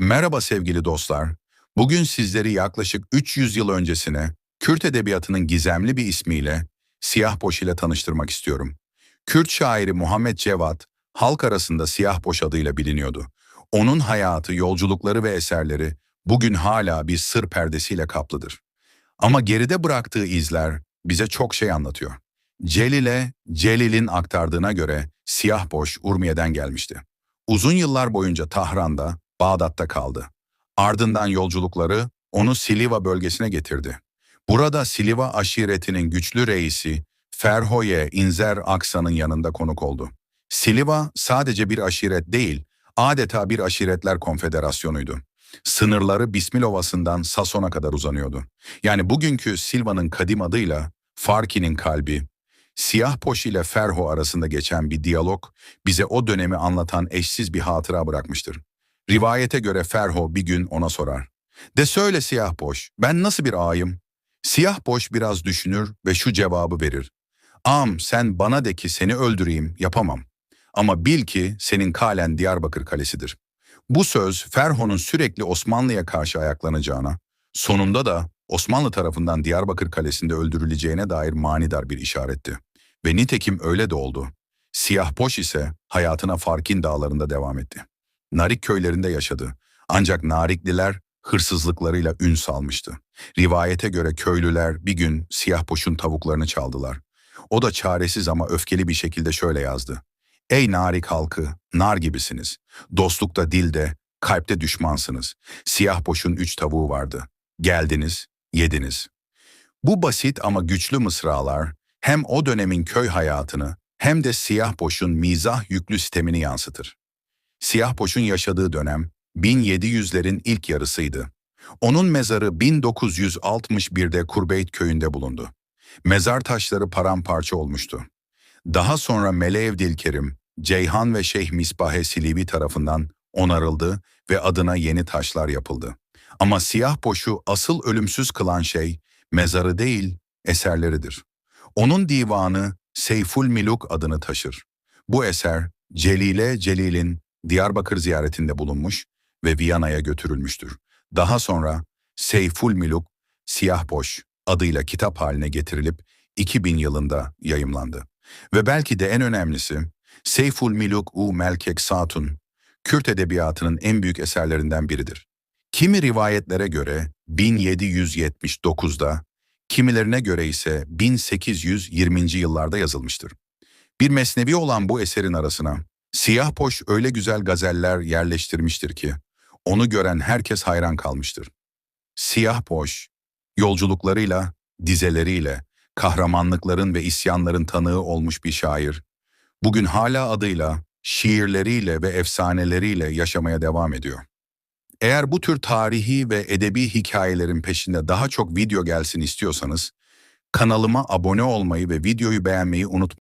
Merhaba sevgili dostlar. Bugün sizleri yaklaşık 300 yıl öncesine Kürt edebiyatının gizemli bir ismiyle Siyah Boş ile tanıştırmak istiyorum. Kürt şairi Muhammed Cevat, halk arasında Siyah Boş adıyla biliniyordu. Onun hayatı, yolculukları ve eserleri bugün hala bir sır perdesiyle kaplıdır. Ama geride bıraktığı izler bize çok şey anlatıyor. Celil'e, Celil'in aktardığına göre Siyah Boş Urmiye'den gelmişti. Uzun yıllar boyunca Tahran'da, Bağdat'ta kaldı. Ardından yolculukları onu Siliva bölgesine getirdi. Burada Siliva aşiretinin güçlü reisi Ferhoye İnzer Aksa'nın yanında konuk oldu. Siliva sadece bir aşiret değil, adeta bir aşiretler konfederasyonuydu. Sınırları Bismil Ovası'ndan Sason'a kadar uzanıyordu. Yani bugünkü Silva'nın kadim adıyla Farki'nin kalbi, Siyah Poş ile Ferho arasında geçen bir diyalog bize o dönemi anlatan eşsiz bir hatıra bırakmıştır. Rivayete göre Ferho bir gün ona sorar. De söyle Siyah Boş, ben nasıl bir ağayım? Siyah Boş biraz düşünür ve şu cevabı verir. Ağam sen bana de ki seni öldüreyim, yapamam. Ama bil ki senin kalen Diyarbakır Kalesidir. Bu söz Ferho'nun sürekli Osmanlı'ya karşı ayaklanacağına, sonunda da Osmanlı tarafından Diyarbakır Kalesi'nde öldürüleceğine dair manidar bir işaretti. Ve nitekim öyle de oldu. Siyah Boş ise hayatına Farkin dağlarında devam etti. Narik köylerinde yaşadı. Ancak Narikliler hırsızlıklarıyla ün salmıştı. Rivayete göre köylüler bir gün siyah boşun tavuklarını çaldılar. O da çaresiz ama öfkeli bir şekilde şöyle yazdı. Ey Narik halkı, nar gibisiniz. Dostlukta dilde, kalpte düşmansınız. Siyah boşun üç tavuğu vardı. Geldiniz, yediniz. Bu basit ama güçlü mısralar hem o dönemin köy hayatını hem de siyah boşun mizah yüklü sistemini yansıtır. Siyah Poş'un yaşadığı dönem 1700'lerin ilk yarısıydı. Onun mezarı 1961'de Kurbeyt köyünde bulundu. Mezar taşları paramparça olmuştu. Daha sonra Melev Dilkerim, Ceyhan ve Şeyh Misbahe Silivi tarafından onarıldı ve adına yeni taşlar yapıldı. Ama Siyah Poş'u asıl ölümsüz kılan şey mezarı değil, eserleridir. Onun divanı Seyful Miluk adını taşır. Bu eser Celile Celil'in Diyarbakır ziyaretinde bulunmuş ve Viyana'ya götürülmüştür. Daha sonra Seyful Miluk Siyah Boş adıyla kitap haline getirilip 2000 yılında yayımlandı. Ve belki de en önemlisi Seyful Miluk U Melkek Satun, Kürt edebiyatının en büyük eserlerinden biridir. Kimi rivayetlere göre 1779'da, kimilerine göre ise 1820. yıllarda yazılmıştır. Bir mesnevi olan bu eserin arasına Siyah Poş öyle güzel gazeller yerleştirmiştir ki, onu gören herkes hayran kalmıştır. Siyah Poş, yolculuklarıyla, dizeleriyle, kahramanlıkların ve isyanların tanığı olmuş bir şair, bugün hala adıyla, şiirleriyle ve efsaneleriyle yaşamaya devam ediyor. Eğer bu tür tarihi ve edebi hikayelerin peşinde daha çok video gelsin istiyorsanız, kanalıma abone olmayı ve videoyu beğenmeyi unutmayın.